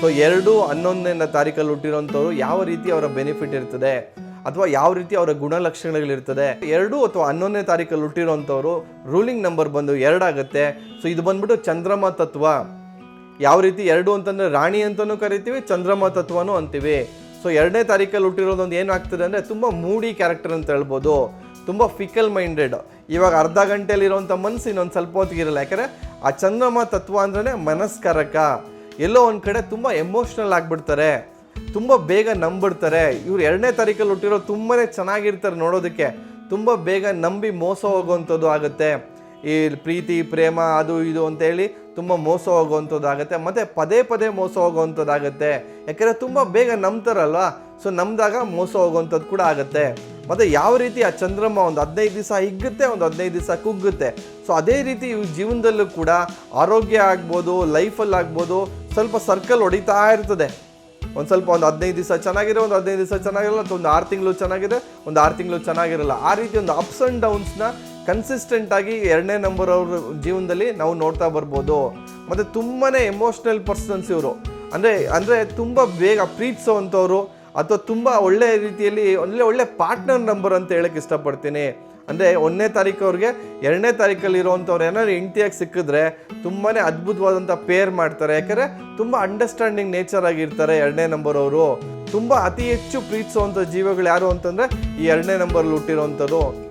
So ಎರಡು ಹನ್ನೊಂದನೇ ತಾರೀಕಲ್ಲಿ ಹುಟ್ಟಿರೋಂಥವ್ರು ಯಾವ ರೀತಿ ಅವರ ಬೆನಿಫಿಟ್ ಇರ್ತದೆ? ಅಥವಾ ಯಾವ ರೀತಿ ಅವರ ಗುಣಲಕ್ಷಣಗಳಿರ್ತದೆ ಎರಡು ಅಥವಾ ಹನ್ನೊಂದನೇ ತಾರೀಕಲ್ಲಿ ಹುಟ್ಟಿರೋಂಥವ್ರು ರೂಲಿಂಗ್ ನಂಬರ್ ಬಂದು ಎರಡಾಗುತ್ತೆ ಸೊ ಇದು ಬಂದ್ಬಿಟ್ಟು ಚಂದ್ರಮ ತತ್ವ. ಯಾವ ರೀತಿ ಎರಡು ಅಂತಂದರೆ ರಾಣಿ ಅಂತಲೂ ಕರಿತೀವಿ, ಚಂದ್ರಮ ತತ್ವನೂ ಅಂತೀವಿ. ಸೊ ಎರಡನೇ ತಾರೀಕಲ್ಲಿ ಹುಟ್ಟಿರೋದೊಂದು ಏನಾಗ್ತದೆ ಅಂದರೆ ತುಂಬ ಮೂಡಿ ಕ್ಯಾರೆಕ್ಟರ್ ಅಂತ ಹೇಳ್ಬೋದು. ತುಂಬ ಫಿಕಲ್ ಮೈಂಡೆಡ್ ಇವಾಗ ಅರ್ಧ ಗಂಟೆಯಲ್ಲಿರುವಂಥ ಮನಸ್ಸು ಇನ್ನೊಂದು ಸ್ವಲ್ಪ ಹೊತ್ತಿಗೆ ಇರಲ್ಲ. ಯಾಕಂದರೆ ಆ ಚಂದ್ರಮ ತತ್ವ ಅಂದ್ರೆ ಮನಸ್ಕಾರಕ. ಎಲ್ಲೋ ಒಂದು ಕಡೆ ತುಂಬ ಎಮೋಷ್ನಲ್ ಆಗಿಬಿಡ್ತಾರೆ, ತುಂಬ ಬೇಗ ನಂಬಿಡ್ತಾರೆ. ಇವ್ರು ಎರಡನೇ ತಾರೀಕಲ್ಲಿ ಹುಟ್ಟಿರೋ ತುಂಬಾ ಚೆನ್ನಾಗಿರ್ತಾರೆ ನೋಡೋದಕ್ಕೆ. ತುಂಬ ಬೇಗ ನಂಬಿ ಮೋಸ ಹೋಗುವಂಥದ್ದು ಆಗುತ್ತೆ. ಈ ಪ್ರೀತಿ, ಪ್ರೇಮ, ಅದು ಇದು ಅಂತೇಳಿ ತುಂಬ ಮೋಸ ಹೋಗುವಂಥದ್ದು ಆಗುತ್ತೆ. ಮತ್ತು ಪದೇ ಪದೇ ಮೋಸ ಹೋಗುವಂಥದ್ದಾಗುತ್ತೆ ಯಾಕೆಂದರೆ ತುಂಬ ಬೇಗ ನಂಬ್ತಾರಲ್ವ? ಸೊ ನಂಬಿದಾಗ ಮೋಸ ಹೋಗುವಂಥದ್ದು ಕೂಡ ಆಗುತ್ತೆ. ಮತ್ತು ಯಾವ ರೀತಿ ಆ ಚಂದ್ರಮ್ಮ ಒಂದು ಹದಿನೈದು ದಿವಸ ಹಿಗ್ಗುತ್ತೆ, ಒಂದು ಹದಿನೈದು ದಿವಸ ಕುಗ್ಗುತ್ತೆ. ಸೊ ಅದೇ ರೀತಿ ಇವ್ರ ಜೀವನದಲ್ಲೂ ಕೂಡ ಆರೋಗ್ಯ ಆಗ್ಬೋದು ಲೈಫಲ್ಲಿ ಆಗ್ಬೋದು ಸ್ವಲ್ಪ ಸರ್ಕಲ್ ಹೊಡಿತಾ ಇರ್ತದೆ. ಒಂದು ಸ್ವಲ್ಪ ಒಂದು ಹದಿನೈದು ದಿವಸ ಚೆನ್ನಾಗಿದೆ, ಒಂದು ಹದಿನೈದು ದಿವಸ ಚೆನ್ನಾಗಿರಲ್ಲ ಅಥವಾ ಒಂದು ಆರು ತಿಂಗಳು ಚೆನ್ನಾಗಿದೆ, ಒಂದು ಆರು ತಿಂಗಳು ಚೆನ್ನಾಗಿರಲ್ಲ. ಆ ರೀತಿ ಒಂದು ಅಪ್ಸ್ ಆ್ಯಂಡ್ ಡೌನ್ಸ್ನ ಕನ್ಸಿಸ್ಟೆಂಟ್ ಆಗಿ ಎರಡನೇ ನಂಬರ್ ಅವ್ರ ಜೀವನದಲ್ಲಿ ನಾವು ನೋಡ್ತಾ ಬರ್ಬೋದು. ಮತ್ತು ತುಂಬಾ ಎಮೋಷ್ನಲ್ ಪರ್ಸನ್ಸ್ ಇವರು. ಅಂದರೆ ಅಂದರೆ ತುಂಬ ಬೇಗ ಪ್ರೀತಿಸೋವಂಥವ್ರು ಅಥವಾ ತುಂಬ ಒಳ್ಳೆಯ ರೀತಿಯಲ್ಲಿ, ಒಳ್ಳೆ ಒಳ್ಳೆ ಪಾರ್ಟ್ನರ್ ನಂಬರ್ ಅಂತ ಹೇಳಕ್ಕೆ ಇಷ್ಟಪಡ್ತೀನಿ. ಅಂದರೆ ಒಂದನೇ ತಾರೀಕು ಅವ್ರಿಗೆ ಎರಡನೇ ತಾರೀಕಲ್ಲಿ ಇರೋವಂಥವ್ರು ಏನಾದ್ರು ಹೆಂಡ್ತಿಯಾಗಿ ಸಿಕ್ಕಿದ್ರೆ ತುಂಬಾ ಅದ್ಭುತವಾದಂಥ ಪೇರ್ ಮಾಡ್ತಾರೆ. ಯಾಕಂದರೆ ತುಂಬ ಅಂಡರ್ಸ್ಟ್ಯಾಂಡಿಂಗ್ ನೇಚರ್ ಆಗಿರ್ತಾರೆ ಎರಡನೇ ನಂಬರ್ ಅವರು. ತುಂಬ ಅತಿ ಹೆಚ್ಚು ಪ್ರೀತಿಸುವಂಥ ಜೀವಗಳು ಯಾರು ಅಂತಂದರೆ ಈ ಎರಡನೇ ನಂಬರ್ಲಿ ಹುಟ್ಟಿರೋವಂಥದ್ದು.